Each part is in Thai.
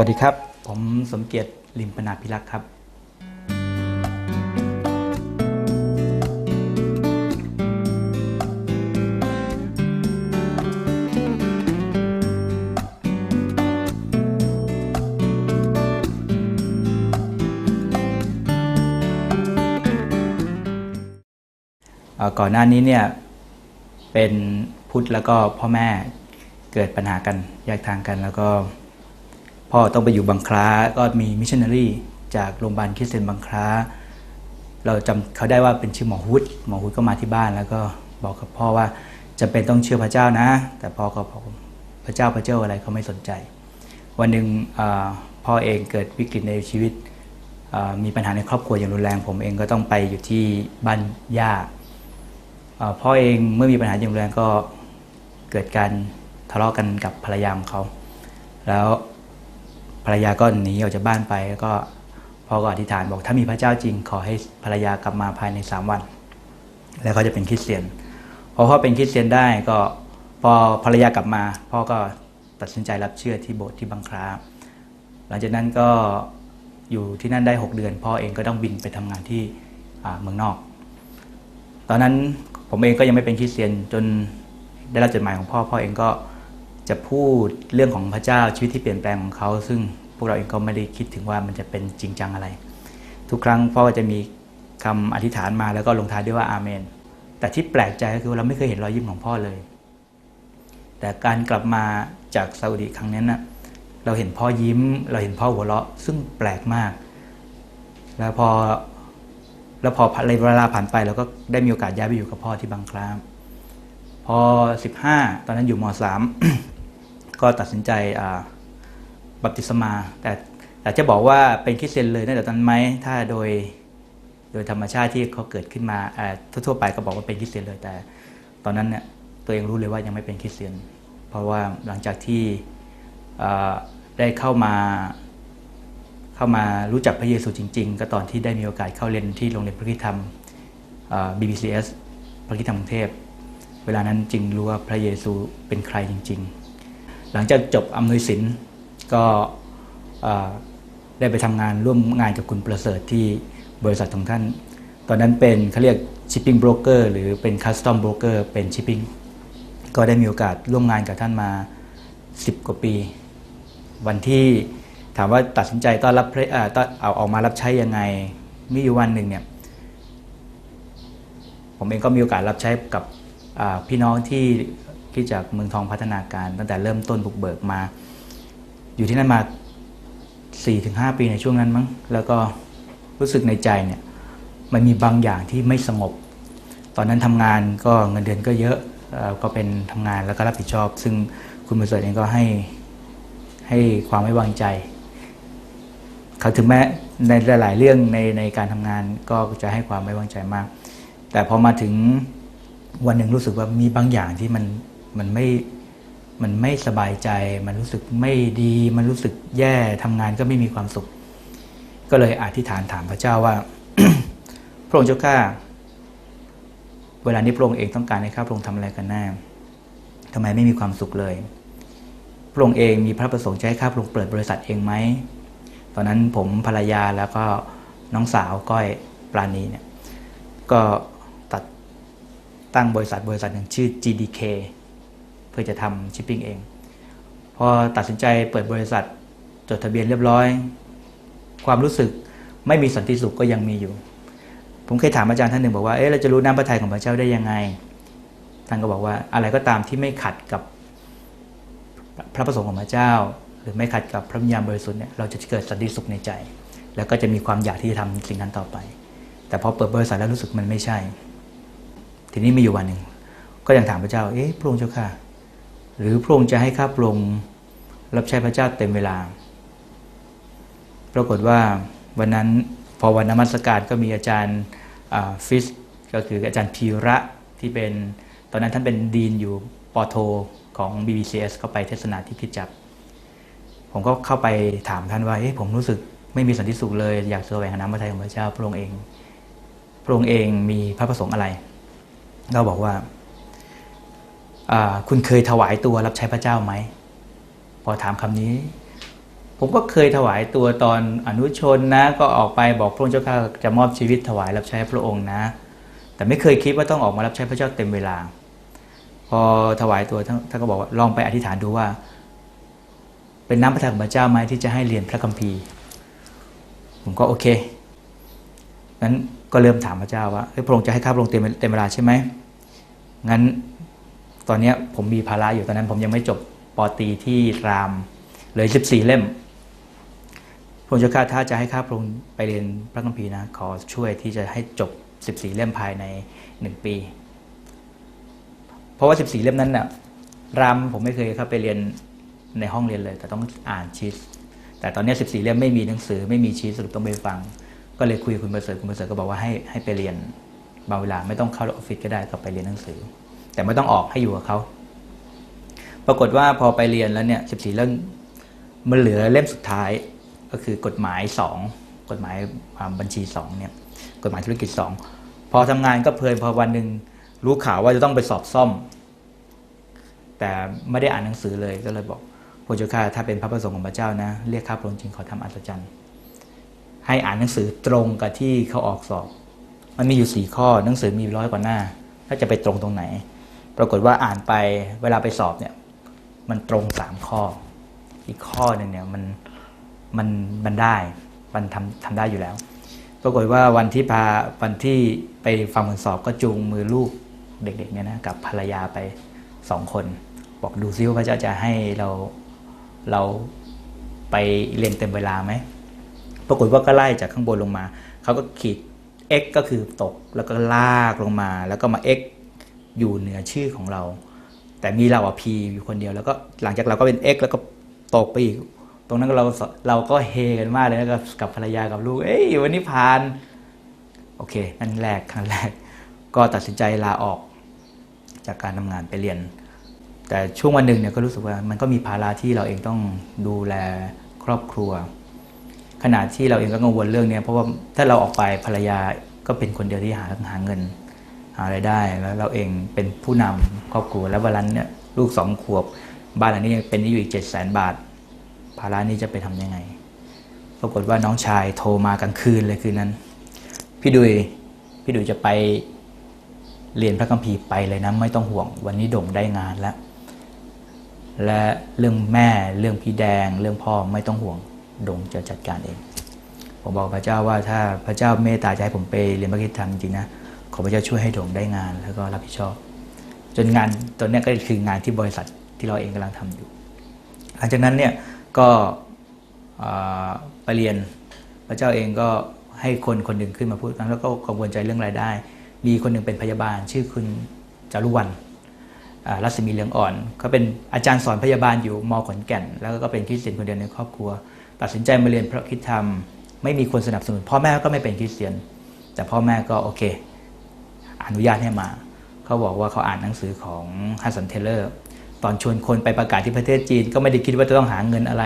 วัสดีครับ ผมสมเกียรติลิมปนาพิรักษ์ครับ ก่อนหน้านี้เนี่ยเป็นพุทธแล้วก็พ่อแม่เกิดปัญหากันแยกทางกันแล้วก็ พ่อต้องไปอยู่บางคล้าก็มีมิชชันนารีจากโรงพยาบาลคริสเตียนบางคล้า เราจำเขาได้ว่าเป็นชื่อหมอฮุดหมอฮุดก็มาที่บ้านแล้วก็บอกกับพ่อว่าจะเป็นต้องเชื่อพระเจ้านะ แต่พ่อก็บอกพระเจ้าพระเจ้าอะไรเขาไม่สนใจ วันหนึ่งพ่อเองเกิดวิกฤตในชีวิตมีปัญหาในครอบครัวอย่างรุนแรง ผมเองก็ต้องไปอยู่ที่บ้านย่าพ่อเองเมื่อมีปัญหาอย่างรุนแรงก็เกิดการทะเลาะกันกับภรรยาของเขา แล้ว ภรรยาก็หนีออกจากบ้านไปแล้วก็พ่อก็อธิษฐานบอกถ้ามีพระเจ้าจริง ขอให้ภรรยากลับมาภายในสามวัน แล้วเขาจะเป็นคริสเตียนพอพ่อเป็นคริสเตียนได้ก็พอภรรยากลับมา พ่อก็ตัดสินใจรับเชื่อที่โบสถ์ที่บังคลาหลังจากนั้นก็อยู่ที่นั่นได้ 6 เดือน พ่อเองก็ต้องบินไปทำงานที่เมืองนอก ตอนนั้นผมเองก็ยังไม่เป็นคริสเตียนจนได้รับจดหมายของพ่อพ่อเองก็ จะพูดเรื่องของพระเจ้าชีวิตที่เปลี่ยนแปลงของเขา ซึ่งพวกเราเองก็ไม่ได้คิดถึงว่ามันจะเป็นจริงจังอะไร ทุกครั้งพ่อจะมีคำอธิษฐานมาแล้วก็ลงท้ายด้วยว่าอาเมน แต่ที่แปลกใจก็คือเราไม่เคยเห็นรอยยิ้มของพ่อเลย แต่การกลับมาจากซาอุดีครั้งนั้นนะเราเห็นพ่อยิ้ม เราเห็นพ่อหัวเราะ ซึ่งแปลกมาก แล้วพอแล้วพอเวลาผ่านไปเราก็ได้มีโอกาสย้ายไปอยู่กับพ่อที่บางครามพอ 15 ตอนนั้นอยู่ม .3 ก็ตัดสินใจบัพติศมา แต่แต่จะบอกว่าเป็นคริสเตียนเลยตั้งแต่ตอนไหมถ้าโดยโดยธรรมชาติที่เขาเกิดขึ้นมาทั่วๆไปก็บอกว่าเป็นคริสเตียนเลย แต่ ตอนนั้นเนี่ยตัวเองรู้เลยว่ายังไม่เป็นคริสเตียน เพราะว่าหลังจากที่ได้เข้ามาเข้ามารู้จักพระเยซูจริง ๆ ก็ตอนที่ได้มีโอกาสเข้าเรียนที่โรงเรียนพระคิธรรม BBCS พระคิธรรมกรุงเทพ เวลานั้นจึงรู้ว่าพระเยซูเป็นใครจริง ๆ หลังจากจบอำนวยศิลป์ก็ได้ไปทำงานร่วมงานกับคุณประเสริฐที่บริษัทของท่าน ตอนนั้นเป็นเขาเรียก shipping broker หรือเป็น custom broker เป็น shipping ก็ได้มีโอกาสร่วมงานกับท่านมา 10 กว่าปี วันที่ถามว่าตัดสินใจต้อนรับเอ่อต้อนเอาออกมารับใช้ยังไงมีอยู่วันหนึ่งเนี่ยผมเองก็มีโอกาสรับใช้กับพี่น้องที่ ที่จากเมืองทองพัฒนาการ ตั้งแต่เริ่มต้นบุกเบิกมา อยู่ที่นั่นมา 4-5 ปีในช่วงนั้นมั้งแล้วก็รู้สึกในใจเนี่ยมันมีบางอย่างที่ไม่สงบ ตอนนั้นทำงานก็เงินเดือนก็เยอะก็เป็นทำงานแล้วก็รับผิดชอบ ซึ่งคุณประเสริฐเองก็ให้ให้ความไว้วางใจ เขาถึงแม้ในหลาย ๆ เรื่องในในการทำงานก็จะให้ความไว้วางใจมาก แต่พอมาถึงวันหนึ่งรู้สึกว่ามีบางอย่างที่มัน มันไม่มันไม่สบายใจ มันรู้สึกไม่ดี มันรู้สึกแย่ทำงานก็ไม่มีความสุข ก็เลยอธิษฐานถามพระเจ้าว่า พระองค์เจ้าข้าเวลานี้พระองค์เองต้องการให้ข้าพระองค์ทำอะไรกันแน่ทำไมไม่มีความสุขเลย พระองค์เองมีพระประสงค์จะให้ข้าพระองค์เปิดบริษัทเองไหม ตอนนั้นผมภรรยาแล้วก็น้องสาวก้อยปราณีเนี่ย ก็ตัดตั้งบริษัทบริษัทหนึ่งชื่อ GDK เพื่อจะทำชิปปิ้งเอง พอตัดสินใจเปิดบริษัทจดทะเบียนเรียบร้อย ความรู้สึกไม่มีสันติสุขก็ยังมีอยู่ ผมเคยถามอาจารย์ท่านหนึ่งบอกว่าเอ๊ะเราจะรู้น้ำพระทัยของพระเจ้าได้ยังไงท่านก็บอกว่าอะไรก็ตามที่ไม่ขัดกับพระประสงค์ของพระเจ้า หรือไม่ขัดกับพระวิญญาณบริสุทธิ์เนี่ยเราจะเกิดสันติสุขในใจ แล้วก็จะมีความอยากที่จะทำสิ่งนั้นต่อไป แต่พอเปิดบริษัทแล้วรู้สึกมันไม่ใช่ ทีนี้มีอยู่วันหนึ่งก็ยังถามพระเจ้าเอ๊ะพระองค์เจ้าค่ะ หรือพระองค์จะให้ข้าพระองค์รับใช้พระเจ้าเต็มเวลา ปรากฏว่าวันนั้นพอวันนมัสการก็มีอาจารย์ฟิสก็คืออาจารย์พีระที่เป็นตอนนั้นท่านเป็นดีนอยู่ปอโทของ BBCS ก็ไปเทศนาที่คิดจักรผมก็เข้าไปถามท่านว่าเอ๊ะผมรู้สึกไม่มีสันติสุขเลย อยากแสวงหาน้ำพระทัยของพระเจ้าพระองค์เอง พระองค์เองมีพระประสงค์อะไร เราบอกว่า คุณเคยถวายตัวรับใช้พระเจ้าไหม พอถามคำนี้ ผมก็เคยถวายตัวตอนอนุชนนะ ก็ออกไปบอกพระองค์เจ้าข้าจะมอบชีวิตถวายรับใช้พระองค์นะ แต่ไม่เคยคิดว่าต้องออกมารับใช้พระเจ้าเต็มเวลา พอถวายตัวท่านก็บอกว่าลองไปอธิษฐานดูว่า เป็นน้ำพระทัยของพระเจ้าไหมที่จะให้เรียนพระคัมภีร์ ผมก็โอเคงั้นก็เริ่มถามพระเจ้าว่าพระองค์จะให้ข้าพระองค์เต็มเวลาใช่ไหมงั้น ตอนนี้ผมมีภาระอยู่ตอนนั้นผมยังไม่จบปอตีที่รามเลยสิบสี่เล่มพระองค์เจ้าข้าถ้าจะให้ข้าพระองค์ไปเรียนพระคัมภีร์นะ ขอช่วยที่จะให้จบสิบสี่เล่มภายในหนึ่งปี เพราะว่าสิบสี่เล่มนั้นน่ะรามผมไม่เคยเข้าไปเรียนในห้องเรียนเลย แต่ต้องอ่านชีตแต่ตอนนี้สิบสี่เล่มไม่มีหนังสือไม่มีชีตสรุปต้องไปฟัง ก็เลยคุยคุณประเสริฐคุณประเสริฐก็บอกว่าให้ให้ไปเรียนบางเวลาไม่ต้องเข้าออฟฟิศก็ได้ก็ไปเรียนหนังสือ แต่ไม่ต้องออกให้อยู่กับเขาปรากฏว่าพอไปเรียนแล้วเนี่ยสิบสี่เล่มมันเหลือเล่มสุดท้ายก็คือกฎหมายสองกฎหมายบัญชีสองเนี่ยกฎหมายธุรกิจสองพอทำงานก็เพลินพอวันหนึ่งรู้ข่าวว่าจะต้องไปสอบซ่อม แต่ไม่ได้อ่านหนังสือเลยก็เลยบอกพระเจ้าข้าถ้าเป็นพระประสงค์ของพระเจ้านะเรียกข้าพระองค์จริงขอทำอัศจรรย์ให้อ่านหนังสือตรงกับที่เขาออกสอบ มันมีอยู่สี่ข้อหนังสือมีร้อยกว่าหน้า ถ้าจะไปตรงตรงไหน ปรากฏว่าอ่านไปเวลาไปสอบเนี่ย มันตรงสามข้อ อีกข้อหนึ่งเนี่ยมันมันมันได้มันทำทำได้อยู่แล้ว ปรากฏว่าวันที่พาวันที่ไปฟังผลสอบก็จูงมือลูกเด็กๆเนี่ยนะกับภรรยาไปสองคน บอกดูซิว่าพระเจ้าจะให้เราเราไปเรียนเต็มเวลาไหมปรากฏว่าก็ไล่จากข้างบนลงมาเขาก็ขีด x ก็คือตกแล้วก็ลากลงมา แล้วก็มา x อยู่เหนือชื่อของเรา แต่มีเราอะ p อยู่คนเดียวแล้วก็หลังจากเราก็เป็น x แล้วก็ตกไปอีก ตรงนั้นเราเราก็เฮกันมากเลยนะกับกับภรรยากับลูก เอ้ยวันนี้ผ่าน โอเค นั่นแรกครั้งแรก ก็ตัดสินใจลาออกจากการทำงานไปเรียน แต่ช่วงวันหนึ่งเนี่ยก็รู้สึกว่ามันก็มีภาระที่เราเองต้องดูแลครอบครัว ขณะที่เราเองก็กังวลเรื่องเนี้ยเพราะว่าถ้าเราออกไปภรรยาก็เป็นคนเดียวที่หาหาเงิน หาไรายได้แล้วเราเองเป็นผู้นำครอบครัวแล้ววันนั้นเนี่ยลูกสองขวบ บ้านหลังนี้ยังเป็นนี้อยู่อีกเจ็ดแสนบาท ภาระนี้จะไปทำยังไง ปรากฏว่าน้องชายโทรมากลางคืนเลยคืนนั้น พี่ดุยพี่ดุยจะไปเรียนพระคัมภีร์ไปเลยนะไม่ต้องห่วง วันนี้โด่งได้งานแล้ว และเรื่องแม่เรื่องพี่แดง เรื่องพ่อไม่ต้องห่วงโด่งจะจัดการเอง ผมบอกพระเจ้าว่าถ้าพระเจ้าเมตตาจะให้ผมไปเรียนพระคิดธรรมจริงนะ อพระเจ้าช่วยให้โด่งได้งานแล้วก็รับผิดชอบ จนงานตอนนี้ก็คืองานที่บริษัทที่เราเองกำลังทำอยู่ หลังจากนั้นเนี่ยก็ไปเรียนพระเจ้าเองก็ให้คนคนหนึ่งขึ้นมาพูดกันแล้วก็กังวลใจเรื่องรายได้ มีคนหนึ่งเป็นพยาบาล ชื่อคุณจารุวรรณรัศมีเลืองอ่อน ก็เป็นอาจารย์สอนพยาบาลอยู่มขอนแก่น แล้วก็เป็นคริสเตียนคนเดียวในครอบครัว ตัดสินใจมาเรียนพระคิดธรรม ไม่มีคนสนับสนุน พ่อแม่ก็ไม่เป็นคริสเตียน แต่พ่อแม่ก็โอเค อนุญาตให้มา เขาบอกว่าเขาอ่านหนังสือของฮัสสันเทเลอร์ตอนชวนคนไปประกาศที่ประเทศจีนก็ไม่ได้คิดว่าจะต้องหาเงินอะไร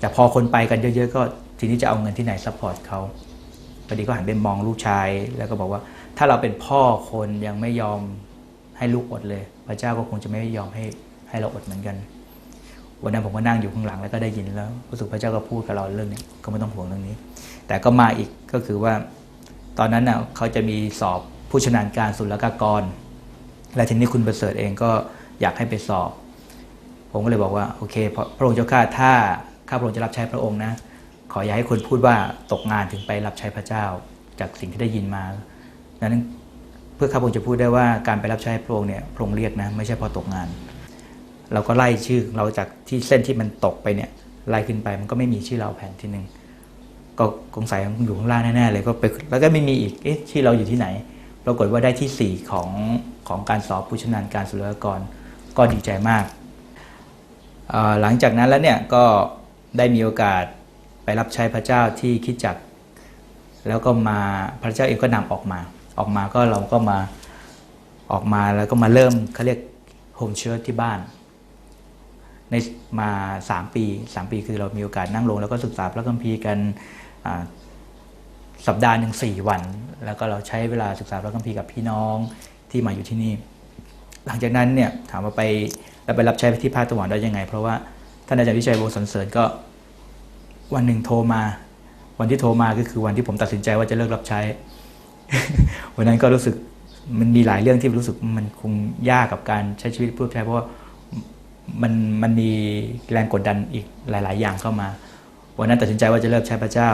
แต่พอคนไปกันเยอะๆ ก็ทีนี้จะเอาเงินที่ไหนซัพพอร์ตเขาพอดีก็หันไปมองลูกชาย แล้วก็บอกว่าถ้าเราเป็นพ่อคนยังไม่ยอมให้ลูกอดเลย พระเจ้าก็คงจะไม่ยอมให้ให้เราอดเหมือนกัน วันนั้นผมก็นั่งอยู่ข้างหลังแล้วก็ได้ยินแล้วรู้สึกพระเจ้าก็พูดกับเราเรื่องนี้ก็ไม่ต้องห่วงเรื่องนี้ แต่ก็มาอีกก็คือว่า ตอนนั้นน่ะเขาจะมีสอบ ผู้ชำนาญการศุลกากร และทีนี้คุณประเสริฐเองก็อยากให้ไปสอบ ผมก็เลยบอกว่าโอเคพระพระองค์เจ้าข้าถ้าข้าพระองค์จะรับใช้พระองค์นะขออย่าให้คนพูดว่าตกงานถึงไปรับใช้พระเจ้า จากสิ่งที่ได้ยินมานั้นเพื่อข้าพระองค์จะพูดได้ว่าการไปรับใช้พระองค์เนี่ยพระองค์เรียกนะไม่ใช่พอตกงาน เราก็ไล่ชื่อเราจากที่เส้นที่มันตกไปเนี่ยไล่ขึ้นไปมันก็ไม่มีชื่อเราแผ่นที่หนึ่งก็สงสัยอยู่ข้างล่างแน่ๆเลยก็ไปแล้วก็ไม่มีอีกเอ๊ะชื่อเราอยู่ที่ไหน ปรากฏว่าได้ที่ 4 ของของการสอบผู้ชำนาญการศุลกากรก็ดีใจมาก หลังจากนั้นแล้วเนี่ยก็ได้มีโอกาสไปรับใช้พระเจ้าที่คิดจัก แล้วก็มาพระเจ้าเองก็นำออกมา ออกมาก็เราก็มาออกมาแล้วก็มาเริ่มเขาเรียกโฮมเชิร์ที่บ้านในมา 3 ปี 3 ปีคือเรามีโอกาสนั่งลง แล้วก็ศึกษาพระคัมภีร์กัน สัปดาห์หนึ่งสี่วัน แล้วก็เราใช้เวลาศึกษาพระคัมภีร์กับพี่น้องที่มาอยู่ที่นี่ หลังจากนั้นเนี่ยถามว่าไปเราไปรับใช้ที่ภาคตะวันได้ยังไง เพราะว่าท่านอาจารย์วิชัยวงศ์สรรเสริญก็วันหนึ่งโทรมา วันที่โทรมาก็คือวันที่ผมตัดสินใจว่าจะเลิกรับใช้ วันนั้นก็รู้สึกมันมีหลายเรื่องที่รู้สึกมันคงยากกับการใช้ชีวิตผู้รับใช้เพราะว่ามันมันมีแรงกดดันอีกหลาย ๆ อย่างเข้ามา วันนั้นตัดสินใจว่าจะเลิกใช้พระเจ้า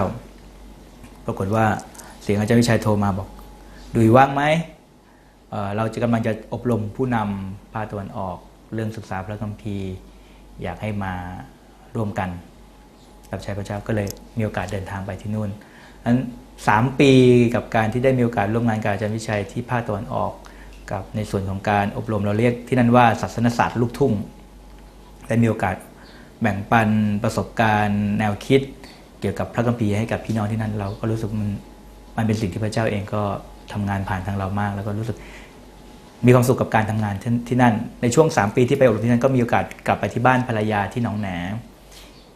ปรากฏว่าเสียงอาจารย์วิชัยโทรมาบอกดุยว่างไหมเเราจะกำลังจะอบรมผู้นำภาคตะวันออก เรื่องศึกษาพระคัมภีร์ อยากให้มาร่วมกันรับใช้พระเจ้าก็เลยมีโอกาสเดินทางไปที่นู่นนั้นสามปีกับการที่ได้มีโอกาสร่วมงานกับอาจารย์วิชัยที่ภาคตะวันออกกับในส่วนของการอบรมเราเรียกที่นั่นว่าศาสนศาสตร์ลูกทุ่งได้มีโอกาสแบ่งปันประสบการณ์ แนวคิด เกี่ยวกับพระคัมภีร์ให้กับพี่น้องที่นั่นเราก็รู้สึกมันมันเป็นสิ่งที่พระเจ้าเองก็ทำงานผ่านทางเรามาก แล้วก็รู้สึกมีความสุขกับการทำงานที่ที่นั่น ในช่วง 3 ปีที่ไปอบรมที่นั่นก็มีโอกาสกลับไปที่บ้านภรรยาที่หนองแหน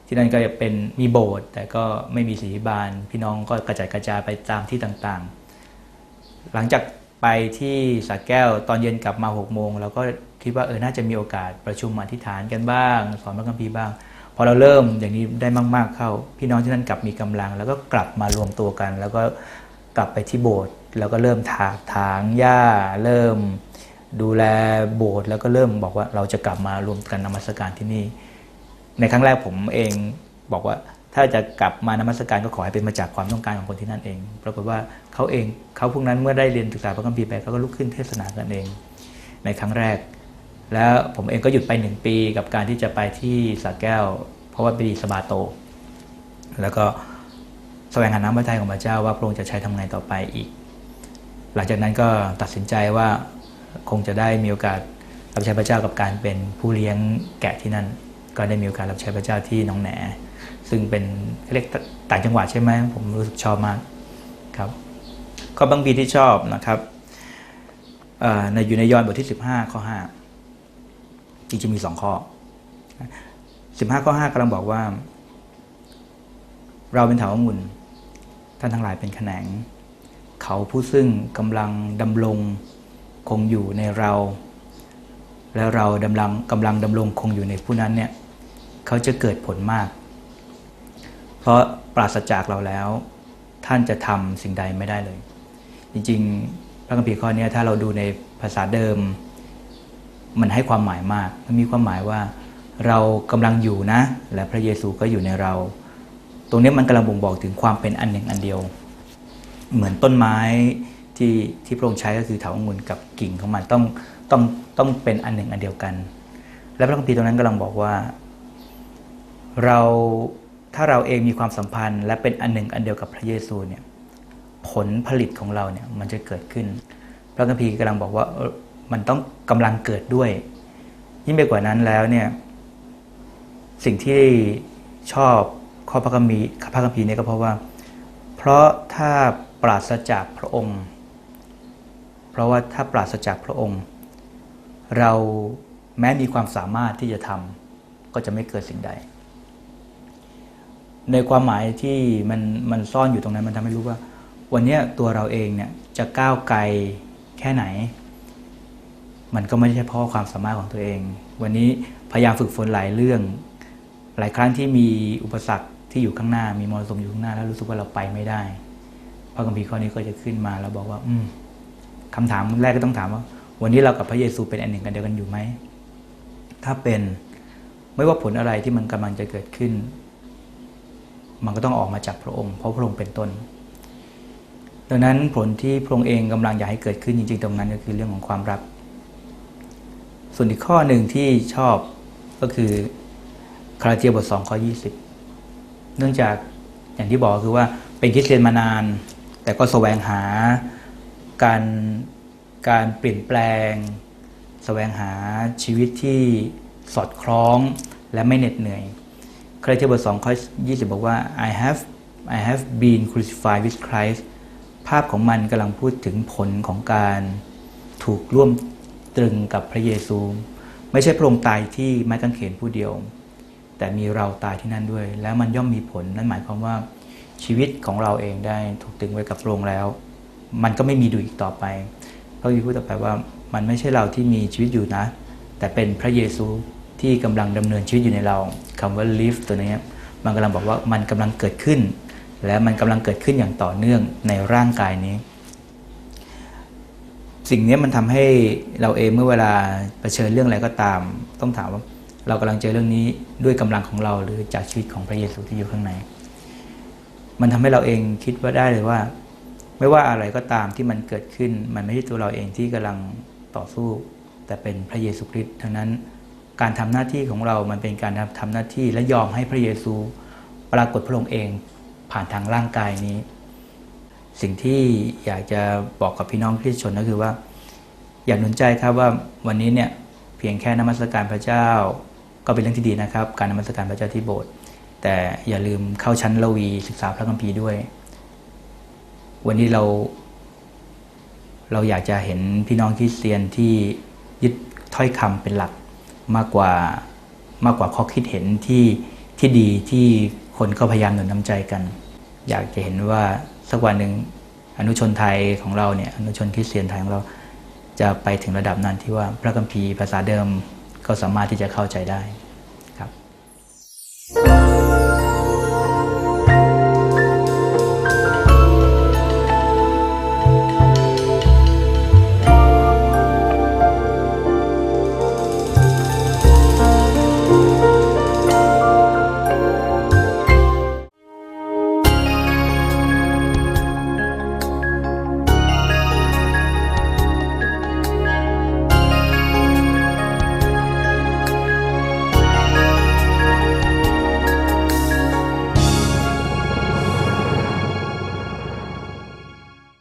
ที่นั่นก็จะเป็นมีโบสถ์แต่ก็ไม่มีสีบานพี่น้องก็กระจายกระจายไปตามที่ต่างๆ หลังจากไปที่สระแก้วตอนเย็นกลับมาหกโมงเราก็คิดว่าเออน่าจะมีโอกาสประชุมอธิษฐานกันบ้าง สอนพระคัมภีร์บ้าง พอเราเริ่มอย่างนี้ได้มาก ๆเข้า พี่น้องที่นั่นกลับมีกำลัง แล้วก็กลับมารวมตัวกัน แล้วก็กลับไปที่โบสถ์แล้วก็เริ่มถากถางหญ้าเริ่ม ดูแลโบสถ์แล้วก็เริ่มบอกว่าเราจะกลับมารวมกันนมัสการที่นี่ ในครั้งแรกผมเองบอกว่าถ้าจะกลับมานมัสการก็ขอให้เป็นมาจากความต้องการของคนที่นั่นเอง ปรากฏว่าเขาเองเขาพวกนั้นเมื่อได้เรียนศึกษาพระคัมภีร์ไปเขาก็ลุกขึ้นเทศนากันเอง ในครั้งแรก แล้วผมเองก็หยุดไปหนึ่งปีกับการที่จะไปที่สระแก้ว เพราะว่าไปดีสบาโต แล้วก็แสวงหาน้ำพระทัยของพระเจ้าว่าพระองค์จะใช้ทำไงต่อไปอีก หลังจากนั้นก็ตัดสินใจว่าคงจะได้มีโอกาสรับใช้พระเจ้ากับการเป็นผู้เลี้ยงแกะที่นั่น ก็ได้มีโอกาสรับใช้พระเจ้าที่น้องแหน ซึ่งเป็นเรียกต่างจังหวัดใช่ไหมผมรู้สึกชอบมากครับข้อบางปีที่ชอบนะครับในอยู่ในยอห์นบทที่ 15 ข้อ 5 จริงๆมีสองข้อ15ข้อ5กำลังบอกว่า เราเป็นเถาองุ่นท่านทั้งหลายเป็นแขนง เขาผู้ซึ่งกำลังดำรงคงอยู่ในเรา แล้วเราดำลังกำลังดำรงคงอยู่ในผู้นั้นเนี่ยเขาจะเกิดผลมาก เพราะปราศจากเราแล้ว ท่านจะทำสิ่งใดไม่ได้เลย จริง ๆ พระคัมภีร์ข้อนี้ถ้าเราดูในภาษาเดิม มันให้ความหมายมาก มันมีความหมายว่าเรากำลังอยู่นะ และพระเยซูก็อยู่ในเรา ตรงนี้มันกำลังบ่งบอกถึงความเป็นอันหนึ่งอันเดียว เหมือนต้นไม้ที่ที่พระองค์ใช้ก็คือเถาองุ่นกับกิ่งของมันต้องต้องต้องเป็นอันหนึ่งอันเดียวกัน และพระคัมภีร์ตรงนั้นกำลังบอกว่า เราถ้าเราเองมีความสัมพันธ์ และเป็นอันหนึ่งอันเดียวกับพระเยซูเนี่ยผลผลิตของเราเนี่ยมันจะเกิดขึ้น พระคัมภีร์กำลังบอกว่า มันต้องกำลังเกิดด้วย ยิ่งไปกว่านั้นแล้วเนี่ยสิ่งที่ชอบข้อพระคัมภีร์พระคัมภีร์เนี่ยก็เพราะว่า เพราะถ้าปราศจากพระองค์ เพราะว่าถ้าปราศจากพระองค์ เราแม้มีความสามารถที่จะทำก็จะไม่เกิดสิ่งใด ในความหมายที่มันมันซ่อนอยู่ตรงนั้นมันทำให้รู้ว่า วันนี้ตัวเราเองเนี่ยจะก้าวไกลแค่ไหน มันก็ไม่ใช่เพราะความสามารถของตัวเอง วันนี้พยายามฝึกฝนหลายเรื่อง หลายครั้งที่มีอุปสรรคที่อยู่ข้างหน้า มีมรสุมอยู่ข้างหน้าแล้วรู้สึกว่าเราไปไม่ได้ พระคัมภีร์ข้อนี้ก็จะขึ้นมาแล้วบอกว่า อืมคำถามแรกก็ต้องถามว่า วันนี้เรากับพระเยซูเป็นอันหนึ่งกันเดียวกันอยู่ไหม ถ้าเป็นไม่ว่าผลอะไรที่มันกำลังจะเกิดขึ้น มันก็ต้องออกมาจากพระองค์ เพราะพระองค์เป็นต้นดังนั้นผลที่พระองค์เองกำลังอยากให้เกิดขึ้นจริงๆ ตรงนั้นก็คือเรื่องของความรัก ส่วนอีกข้อหนึ่งที่ชอบก็คือคาราเทียบทสองข้อยี่สิบเนื่องจากอย่างที่บอกคือว่าเป็นคริสเตียนมานาน แต่ก็แสวงหาการการเปลี่ยนแปลงแสวงหาชีวิตที่สอดคล้องและไม่เหน็ดเหนื่อยคาราเทียบทสองข้อยี่สิบบอกว่า I have I have been crucified with Christ ภาพของมันกำลังพูดถึงผลของการถูกร่วม ตรึงกับพระเยซู ไม่ใช่พระองค์ตายที่ไม้กางเขนผู้เดียว แต่มีเราตายที่นั่นด้วย แล้วมันย่อมมีผลนั่นหมายความว่าชีวิตของเราเองได้ถูกตรึงไว้กับพระองค์แล้ว มันก็ไม่มีดูอีกต่อไปพระคัมภีร์พูดต่อไปว่ามันไม่ใช่เราที่มีชีวิตอยู่นะ แต่เป็นพระเยซูที่กำลังดำเนินชีวิตอยู่ในเราคำว่า live ตัวนี้มันกำลังบอกว่ามันกำลังเกิดขึ้น และมันกำลังเกิดขึ้นอย่างต่อเนื่องในร่างกายนี้ สิ่งนี้มันทำให้เราเองเมื่อเวลาเผชิญเรื่องอะไรก็ตาม ต้องถามว่าเรากำลังเจอเรื่องนี้ด้วยกำลังของเราหรือจากชีวิตของพระเยซูที่อยู่ข้างใน มันทำให้เราเองคิดว่าได้เลยว่า ไม่ว่าอะไรก็ตามที่มันเกิดขึ้น มันไม่ใช่ตัวเราเองที่กำลังต่อสู้ แต่เป็นพระเยซูคริสต์ทั้งนั้นการทำหน้าที่ของเรามันเป็นการทำหน้าที่และยอมให้พระเยซูปรากฏพระองค์เองผ่านทางร่างกายนี้ สิ่งที่อยากจะบอกกับพี่น้องคริสชนก็คือว่า อยากหนุนใจครับว่าวันนี้เนี่ยเพียงแค่นมัสการพระเจ้า ก็เป็นเรื่องที่ดีนะครับ การนมัสการพระเจ้าที่โบสถ์แต่อย่าลืมเข้าชั้นละวีศึกษาพระคัมภีร์ด้วย วันนี้เรา เราอยากจะเห็นพี่น้องคริสเตียนที่ยึดถ้อยคำเป็นหลักมากกว่ามากกว่าข้อคิดเห็นที่ที่ดีที่คนก็พยายามหนุนน้ำใจกัน อยากจะเห็นว่า สักวันหนึ่งอนุชนไทยของเราเนี่ยอนุชนคริสเตียนไทยของเราจะไปถึงระดับนั้นที่ว่าพระคัมภีร์ภาษาเดิมก็สามารถที่จะเข้าใจได้ครับ